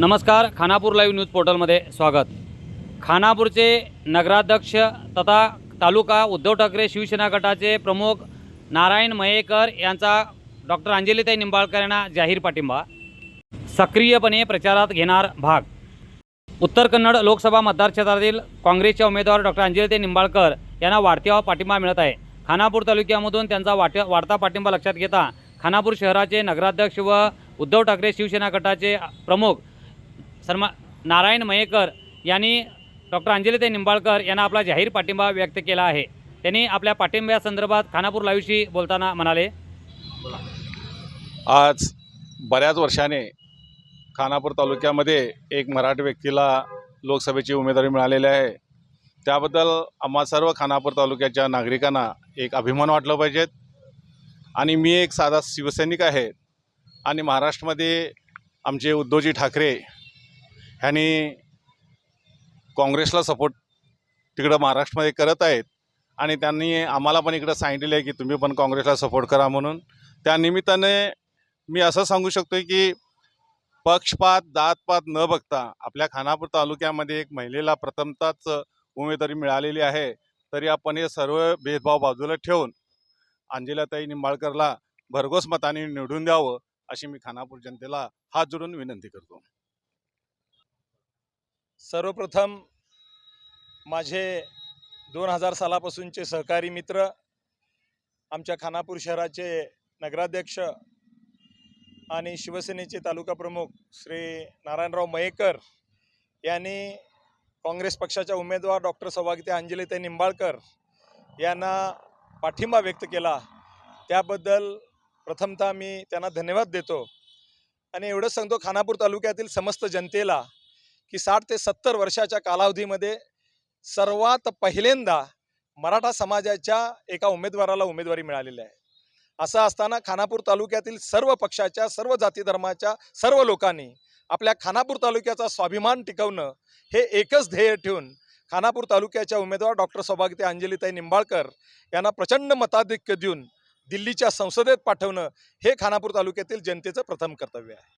नमस्कार Khanapur live news पोर्टलमध्ये स्वागत. खानापूरचे नगराध्यक्ष तथा तालुका उद्धव ठाकरे शिवसेना गटाचे प्रमुख नारायण मयेकर यांचा डॉक्टर अंजलीताई निंबाळकर यांना जाहीर पाठिंबा. सक्रियपणे प्रचारात घेणार भाग. उत्तर कन्नड लोकसभा मतदारक्षेत्रातील काँग्रेसच्या उमेदवार डॉक्टर अंजलीताई निंबाळकर यांना वाढत्या पाठिंबा मिळत आहे. खानापूर तालुक्यामधून त्यांचा वाट वाढता पाठिंबा लक्षात घेता खानापूर शहराचे नगराध्यक्ष व उद्धव ठाकरे शिवसेना गटाचे प्रमुख सन्मा नारायण मयेकर यांनी डॉक्टर अंजलिताई निंबाळकर यांना आपला जाहीर पाठिंबा व्यक्त केला आहे. त्यांनी आपल्या पाठिंब्यासंदर्भात खानापूर लाईव्हशी बोलताना म्हणाले. आज बऱ्याच वर्षाने खानापूर तालुक्यामध्ये एक मराठी व्यक्तीला लोकसभेची उमेदवारी मिळालेली आहे. त्याबद्दल आम्हा सर्व खानापूर तालुक्याच्या नागरिकांना एक अभिमान वाटलं पाहिजेत आणि मी एक साधा शिवसैनिक आहे आणि महाराष्ट्रामध्ये आमचे उद्धवजी ठाकरे ह्यांनी काँग्रेसला सपोर्ट तिकडं महाराष्ट्रामध्ये करत आहेत. आणि त्यांनी आम्हाला पण इकडं सांगितलेलं आहे की तुम्ही पण काँग्रेसला सपोर्ट करा म्हणून. त्या निमित्ताने मी असं सांगू शकतो की पक्षपात जातपात न बघता आपल्या खानापूर तालुक्यामध्ये एक महिलेला प्रथमताच उमेदवारी मिळालेली आहे. तरी आपण हे सर्व भेदभाव बाजूला ठेवून अंजलाताई निंबाळकरला भरघोस मताने निवडून द्यावं अशी मी खानापूर जनतेला हात जोडून विनंती करतो. सर्वप्रथम माझे दोन हजार सालापासूनचे सहकारी मित्र आमच्या खानापूर शहराचे नगराध्यक्ष आणि शिवसेनेचे तालुका प्रमुख श्री नारायणराव मयेकर यांनी काँग्रेस पक्षाच्या उमेदवार डॉक्टर सौभाग्यते अंजलीताई निंबाळकर यांना पाठिंबा व्यक्त केला. त्याबद्दल प्रथमतः मी त्यांना धन्यवाद देतो. आणि एवढंच सांगतो खानापूर तालुक्यातील समस्त जनतेला की साठ ते सत्तर वर्षाच्या कालावधीमध्ये सर्वात पहिल्यांदा मराठा समाजाच्या एका उमेदवाराला उमेदवारी मिळालेली आहे. असं असताना खानापूर तालुक्यातील सर्व पक्षाच्या सर्व जाती धर्माच्या सर्व लोकांनी आपल्या खानापूर तालुक्याचा स्वाभिमान टिकवणं हे एकच ध्येय ठेवून खानापूर तालुक्याच्या उमेदवार डॉक्टर सौभाग्यते अंजलीताई निंबाळकर यांना प्रचंड मताधिक्य देऊन दिल्लीच्या संसदेत पाठवणं हे खानापूर तालुक्यातील जनतेचं प्रथम कर्तव्य आहे.